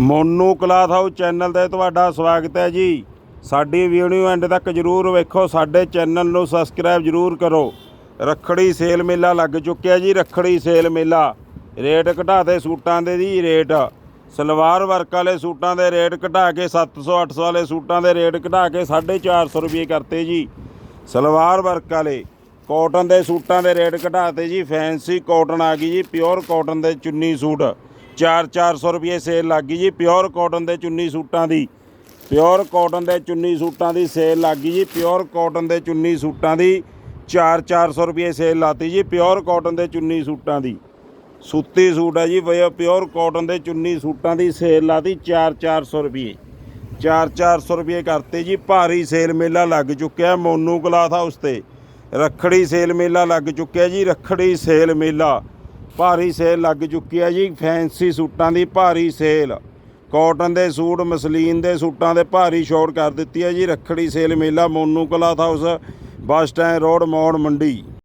Monu cloth house channel ਤੇ ਤੁਹਾਡਾ ਸਵਾਗਤ ਹੈ ਜੀ। ਸਾਡੀ ਵੀਡੀਓ ਐਂਡ ਤੱਕ ਜਰੂਰ ਵੇਖੋ, ਸਾਡੇ ਚੈਨਲ ਨੂੰ ਸਬਸਕ੍ਰਾਈਬ ਜਰੂਰ ਕਰੋ। ਰੱਖੜੀ ਸੇਲ ਮੇਲਾ ਲੱਗ ਚੁੱਕਿਆ ਜੀ, ਰੱਖੜੀ ਸੇਲ ਮੇਲਾ। ਰੇਟ ਘਟਾਤੇ ਸੂਟਾਂ ਦੇ ਜੀ, ਰੇਟ। ਸਲਵਾਰ ਵਰਕ ਵਾਲੇ ਸੂਟਾਂ ਦੇ ਰੇਟ ਘਟਾ ਕੇ 700 800 ਵਾਲੇ ਸੂਟਾਂ ਦੇ ਰੇਟ ਘਟਾ ਕੇ 450 ਰੁਪਏ ਕਰਤੇ ਜੀ। ਸਲਵਾਰ ਵਰਕ ਵਾਲੇ ਕਾਟਨ ਦੇ ਸੂਟਾਂ ਦੇ ਰੇਟ ਘਟਾਤੇ ਜੀ, ਫੈਂਸੀ ਕਾਟਨ ਆ ਗਈ ਜੀ, ਪਿਓਰ ਕਾਟਨ ਦੇ ਚੁੰਨੀ ਸੂਟ। 4-400 ਰੁਪਏ ਸੇਲ ਲੱਗ ਗਈ ਜੀ। ਪਿਓਰ ਕਾਟਨ ਦੇ ਚੁੰਨੀ ਸੂਟਾਂ ਦੀ। ਪਿਓਰ ਕਾਟਨ ਦੇ ਚੁੰਨੀ ਸੂਟਾਂ ਦੀ ਸੇਲ ਲੱਗ ਗਈ ਜੀ। ਪਿਓਰ ਕਾਟਨ ਦੇ ਚੁੰਨੀ ਸੂਟਾਂ ਦੀ 4-400 ਰੁਪਏ ਸੇਲ ਲਾਤੀ ਜੀ। ਪਿਓਰ ਕਾਟਨ ਦੇ ਚੁੰਨੀ ਸੂਟਾਂ ਦੀ। ਸੂਤੀ ਸੂਟ ਹੈ ਜੀ। ਬਈ ਪਿਓਰ ਕਾਟਨ ਦੇ ਚੁੰਨੀ ਸੂਟਾਂ ਦੀ ਸੇਲ ਲਾਤੀ 4-400 ਰੁਪਏ। 4-400 ਰੁਪਏ ਕਰਤੇ ਜੀ। ਭਾਰੀ ਸੇਲ ਮੇਲਾ ਲੱਗ ਚੁੱਕਿਆ ਮੋਨੂ ਕਲਾਥ ਹਾਊਸ ਤੇ। ਰੱਖੜੀ ਸੇਲ ਮੇਲਾ ਲੱਗ ਚੁੱਕਿਆ ਜੀ। ਰੱਖੜੀ ਸੇਲ ਮੇਲਾ। ਭਾਰੀ ਸੇਲ ਲੱਗ ਚੁੱਕੀ ਹੈ ਜੀ, ਫੈਂਸੀ ਸੂਟਾਂ ਦੀ ਭਾਰੀ ਸੇਲ। ਕਾਟਨ ਦੇ ਸੂਟ, ਮਸਲੀਨ ਦੇ ਸੂਟਾਂ ਦੇ ਭਾਰੀ ਛੋਟ ਕਰ ਦਿੱਤੀ ਹੈ ਜੀ, ਰੱਖੜੀ ਸੇਲ ਮੇਲਾ, Monu cloth house, bus stand, road, Maur, Mandi.